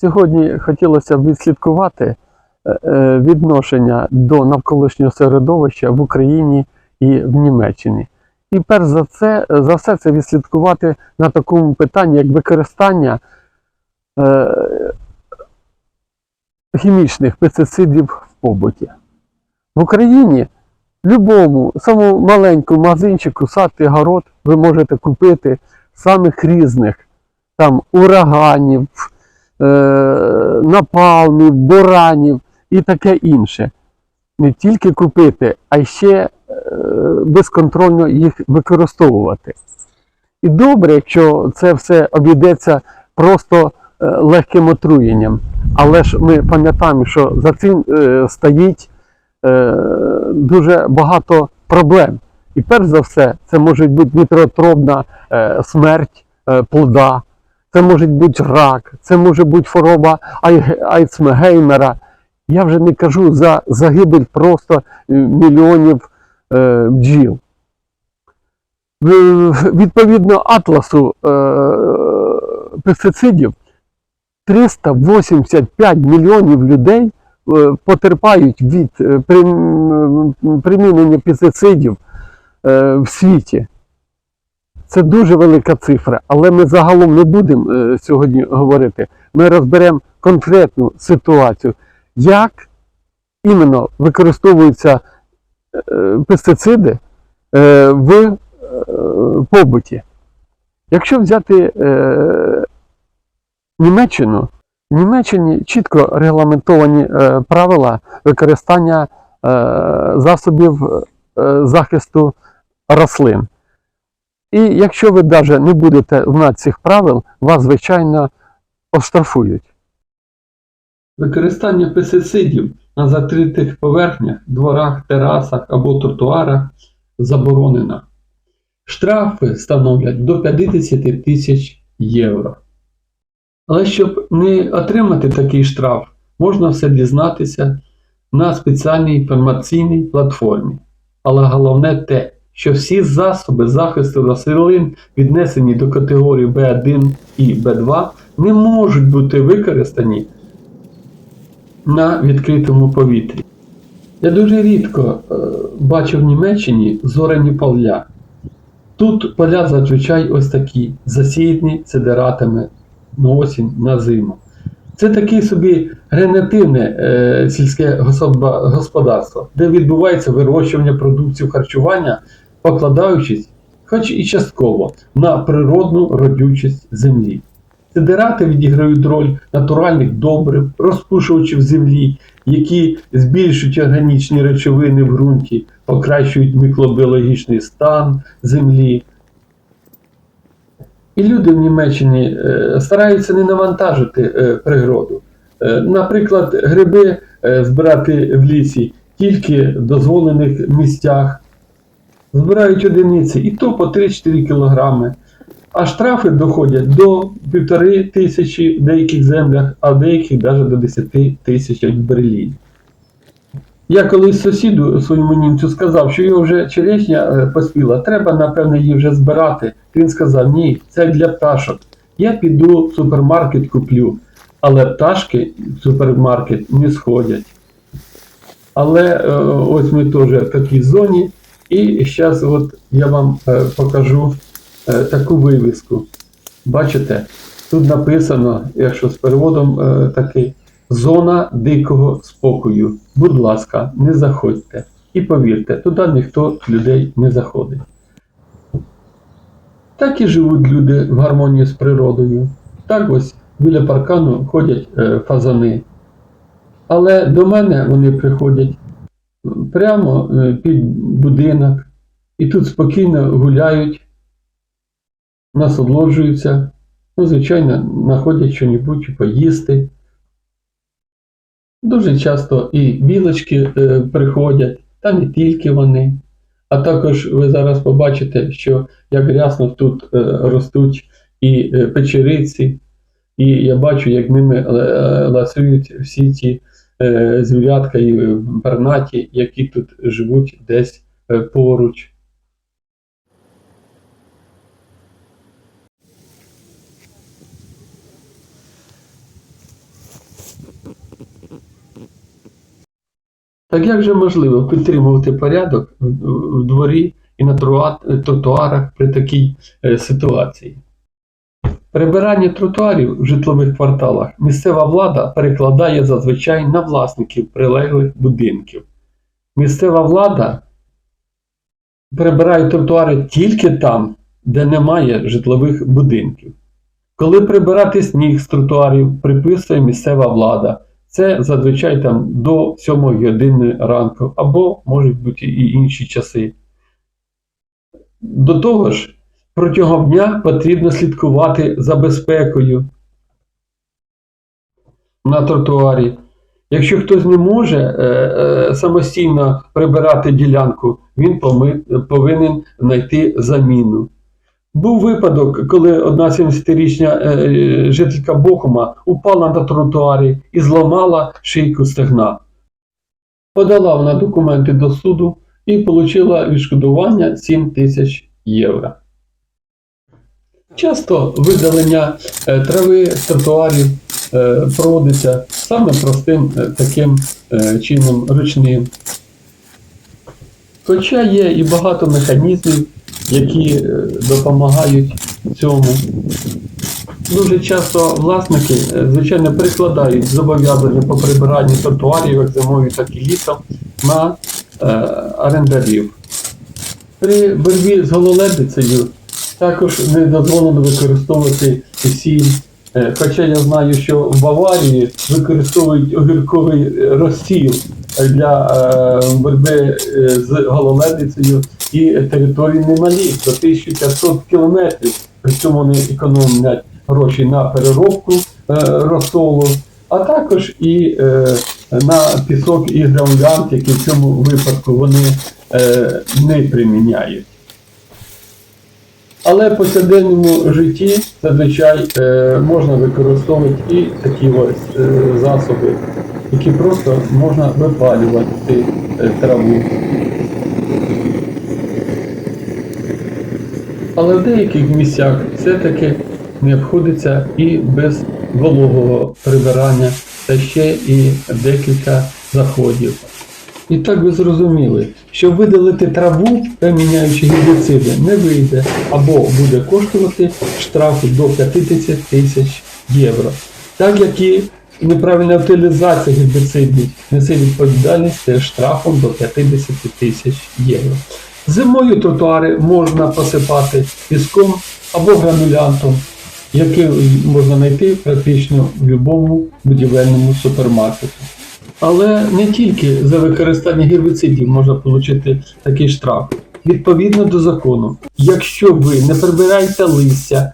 Сьогодні хотілося б відслідкувати е, е, відношення до навколишнього середовища в Україні і в Німеччині. І перш за це, за все це відслідкувати на такому питанні, як використання е, хімічних пестицидів в побуті. В Україні любому, самому маленькому магазинчику, сад і город ви можете купити самих різних там ураганів, е, напалмів, буранів і таке інше. Не тільки купити, а ще е, безконтрольно їх використовувати. І добре, якщо це все обійдеться просто е, легким отруєнням. Але ж ми пам'ятаємо, що за цим е, стоїть е, дуже багато проблем. І перш за все, це може бути вітроотробна е, смерть е, плода, це може бути рак, це може бути хвороба Ай- Альцгеймера. Я вже не кажу за загибель просто е, мільйонів е, бджіл. В- Відповідно атласу е, пестицидів 385 мільйонів людей е, потерпають від е, прим- примінення пестицидів е, в світі. Це дуже велика цифра, але ми загалом не будемо е, сьогодні говорити. Ми розберемо конкретну ситуацію, як іменно використовуються е, пестициди е, в побуті. Якщо взяти Німеччину, в Німеччині чітко регламентовані правила використання засобів захисту рослин. І якщо ви навіть не будете знати цих правил, вас, звичайно, оштрафують. Використання пестицидів на закритих поверхнях, дворах, терасах або тротуарах заборонено. Штрафи становлять до 50 тисяч євро. Але щоб не отримати такий штраф, можна все дізнатися на спеціальній інформаційній платформі. Але головне те, що всі засоби захисту рослин, віднесені до категорії B1 і B2, не можуть бути використані на відкритому повітрі. Я дуже рідко е, бачив в Німеччині зорені поля. Тут поля зазвичай ось такі, засіяні сидератами на осінь, на зиму. Це таке собі генеративне е, сільське господарство, де відбувається вирощування продуктів харчування, покладаючись, хоч і частково, на природну родючість землі. Сидерати відіграють роль натуральних добрив, розпушувачів землі, які збільшують органічні речовини в ґрунті, покращують мікробіологічний стан землі. І люди в Німеччині е, стараються не навантажити е, природу. Е, наприклад, гриби збирати в лісі тільки в дозволених місцях. Збирають одиниці, і то по 3-4 кілограми. А штрафи доходять до півтори тисячі в деяких землях, а в деяких навіть до 10 тисяч в Берліні. Я колись сусіду своєму німцю сказав, що його вже черешня е, поспіла, треба, напевне, її вже збирати. Він сказав, ні, це для пташок. Я піду в супермаркет куплю, але пташки в супермаркет не сходять. Але е, ось ми теж в такій зоні, і зараз от я вам е, покажу е, таку вивіску. Бачите, тут написано, якщо з переводом е, такий, зона дикого спокою. Будь ласка, не заходьте. І повірте, туди ніхто людей не заходить. Так і живуть люди в гармонії з природою. Так ось біля паркану ходять фазани. Але до мене вони приходять прямо е, під будинок і тут спокійно гуляють, насолоджуються, ну, звичайно, знаходять щось поїсти. Дуже часто і білочки е, приходять, та не тільки вони. А також ви зараз побачите, що як рясно тут е, ростуть і е, печериці, і я бачу, як ними е, ласують всі е, Е, звірятка і Бернаті, які тут живуть десь е, поруч. Так як же можливо підтримувати порядок в дворі і на тротуарах при такій е, ситуації? Прибирання тротуарів в житлових кварталах місцева влада перекладає зазвичай на власників прилеглих будинків. Місцева влада прибирає тротуари тільки там, де немає житлових будинків. Коли прибирати сніг з тротуарів, приписує місцева влада. Це зазвичай там до 7 години ранку, або можуть бути і інші часи. До того ж, протягом дня потрібно слідкувати за безпекою на тротуарі. Якщо хтось не може е, е, самостійно прибирати ділянку, він повинен знайти заміну. Був випадок, коли одна 70-річна е, жителька Бохума упала на тротуарі і зламала шийку стегна. Подала вона документи до суду і отримала відшкодування 7 тисяч євро. Часто видалення е, трави з тротуарів е, проводиться саме простим е, таким чином ручним. Хоча є і багато механізмів, які допомагають цьому. Дуже часто власники, звичайно, прикладають зобов'язання по прибиранню тротуарів, як зимою, так і літом, на орендарів. При боротьбі з гололедицею також не дозволено використовувати сіль. Е, Хоча я знаю, що в Баварії використовують огірковий розсіл для е, боротьби е, з гололедицею і території немалі до 1500 кілометрів. При цьому вони економлять гроші на переробку е, розсолу, а також і е, на пісок і гранулянт, які в цьому випадку вони е, не приміняють. Але в повсякденному житті зазвичай е, можна використовувати і такі ось е, засоби, які просто можна випалювати е, траву. Але в деяких місцях все-таки не обходиться і без вологого прибирання, та ще і декілька заходів. І так ви зрозуміли, що видалити траву, приміняючи гербіциди, не вийде або буде коштувати штрафу до 50 тисяч євро. Так як і неправильна утилізація гербіцидів несе відповідальність теж штрафом до 50 тисяч євро. Зимою тротуари можна посипати піском або гранулянтом, який можна знайти практично в будь-якому будівельному супермаркеті. Але не тільки за використання гербіцидів можна отримати такий штраф. Відповідно до закону, якщо ви не прибираєте листя,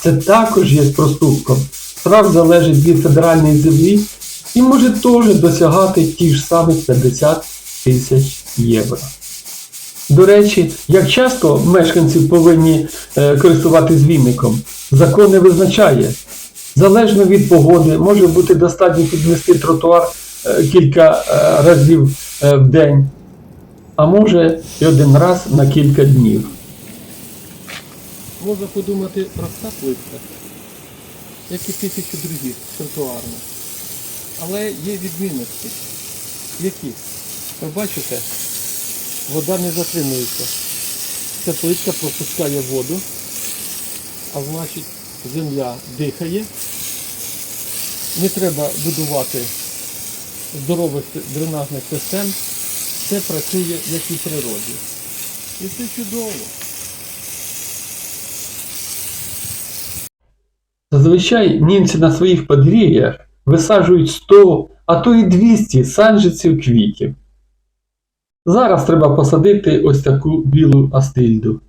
це також є проступком. Штраф залежить від федеральної землі і може теж досягати ті ж самих 50 тисяч євро. До речі, як часто мешканці повинні е, користуватись віником, закон не визначає. Залежно від погоди, може бути достатньо підмести тротуар кілька е, разів е, в день, а може і один раз на кілька днів. Можна подумати проста плитка, як і тисячу других тротуарних. Але є відмінності. Які? Ви бачите, вода не затримується. Ця плитка пропускає воду, а значить земля дихає. Не треба будувати здорових дренажних систем. Це працює як і в природі. І це чудово. Зазвичай німці на своїх подвір'ях висаджують 100, а то і 200 саджанців квітів. Зараз треба посадити ось таку білу астильду.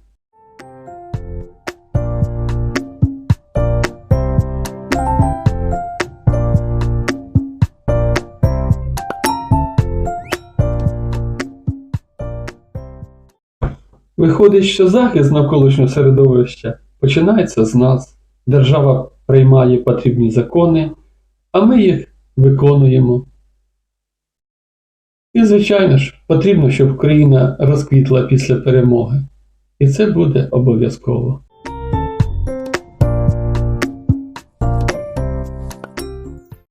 Виходить, що захист навколишнього середовища починається з нас. Держава приймає потрібні закони, а ми їх виконуємо. І, звичайно ж, потрібно, щоб країна розквітла після перемоги. І це буде обов'язково.